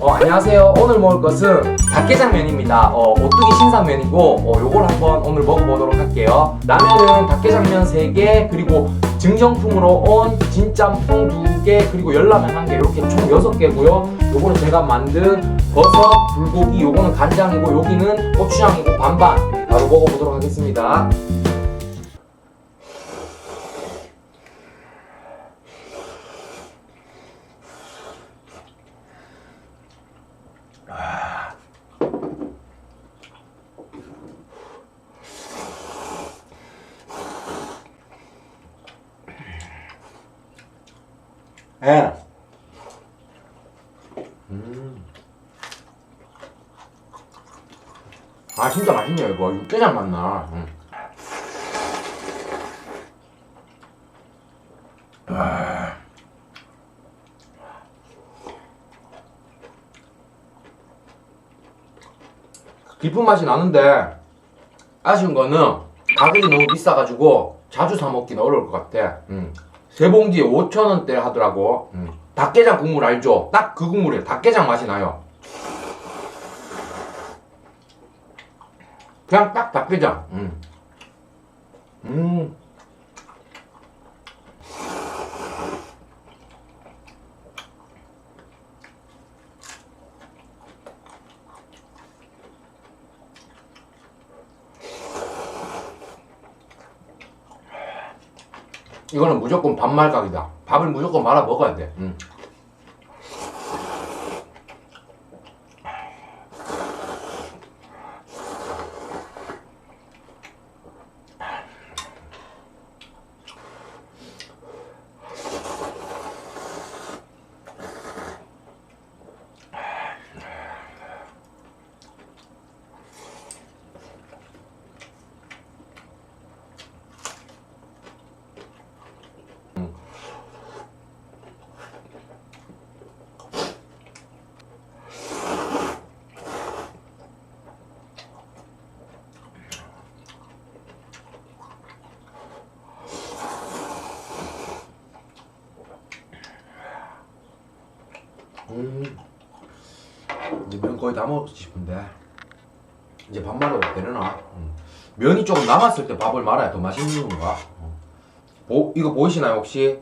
어, 안녕하세요. 오늘 먹을 것은 닭게장면입니다. 어, 오뚜기 신상면이고 어, 요걸 한번 오늘 먹어보도록 할게요. 라면은 닭게장면 3개 그리고 증정품으로 온 진짬뽕 2개 그리고 열라면 1개 이렇게 총 6개고요. 요거는 제가 만든 버섯, 불고기, 요거는 간장이고 여기는 고추장이고 반반 바로 먹어보도록 하겠습니다. 예. 음. 아 진짜 맛있네요 이거 육개장 맛나. 음. 아. 깊은 맛이 나는데 아쉬운 거는 가격이 너무 비싸가지고 자주 사 먹기는 어려울 것 같아. 음. 세 봉지에 5천 원대 하더라고. 음. 닭게장 국물 알죠? 딱 그 국물이에요. 닭게장 맛이 나요. 그냥 딱 닭게장. 음. 음. 이거는 무조건 밥말각이다. 밥을 무조건 말아 먹어야 돼. 음. 음. 이제 면 거의 다 먹고 싶은데 이제 밥 말아도 되려나? 음. 면이 조금 남았을 때 밥을 말아야 더 맛있는 건가? 어. 보, 이거 보이시나요 혹시?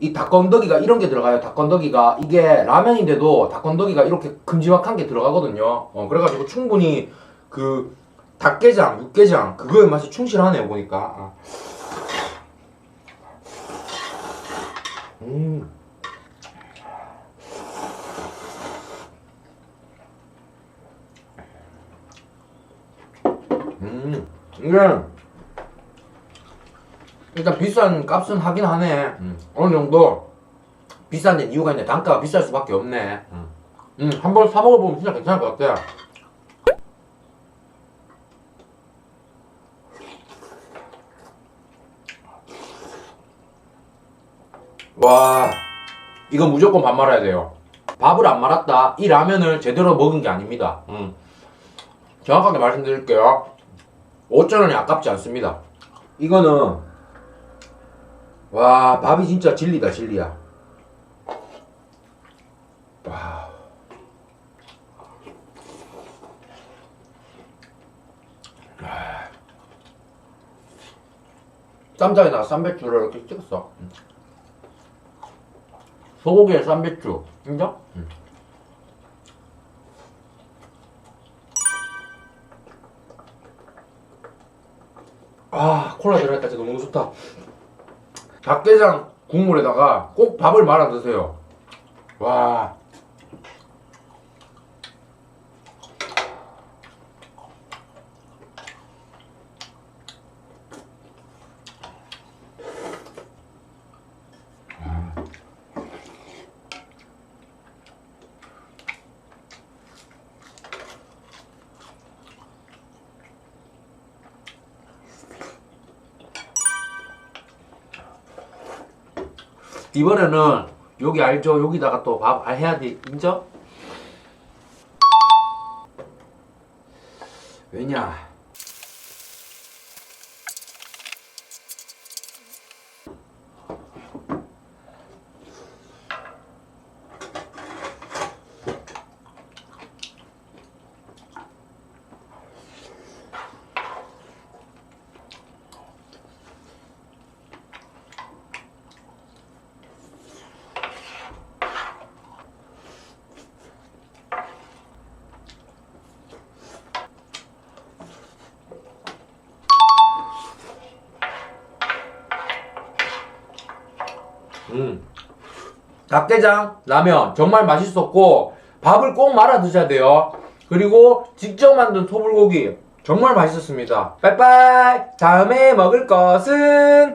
이 닭건더기가 이런 게 들어가요. 닭건더기가 이게 라면인데도 닭건더기가 이렇게 큼지막한 게 들어가거든요. 어, 그래가지고 충분히 그 닭게장, 육게장 그거의 맛이 충실하네요 보니까. 아. 음. 음, 이게 일단 비싼 값은 하긴 하네. 음, 어느 정도 비싼 데 이유가 있네. 단가가 비쌀 수밖에 없네. 음, 음 한번 사 먹어보면 진짜 괜찮을 것 같아. 와, 이거 무조건 밥 말아야 돼요. 밥을 안 말았다. 이 라면을 제대로 먹은 게 아닙니다. 음. 정확하게 말씀드릴게요. 5천원이 아깝지 않습니다. 이거는 와 밥이 진짜 진리다 진리야. 와. 아. 쌈장에다가 쌈배추를 이렇게 찍었어. 음. 소고기에 쌈배추 인정? 음. 아 콜라 들어가니까 진짜 너무 좋다. 닭게장 국물에다가 꼭 밥을 말아 드세요. 와 이번에는 여기 알죠? 여기다가 또 밥 해야 돼 인정? 왜냐 음. 닭게장, 라면 정말 맛있었고 밥을 꼭 말아 드셔야 돼요. 그리고 직접 만든 소불고기 정말 맛있었습니다. 빠이빠이. 다음에 먹을 것은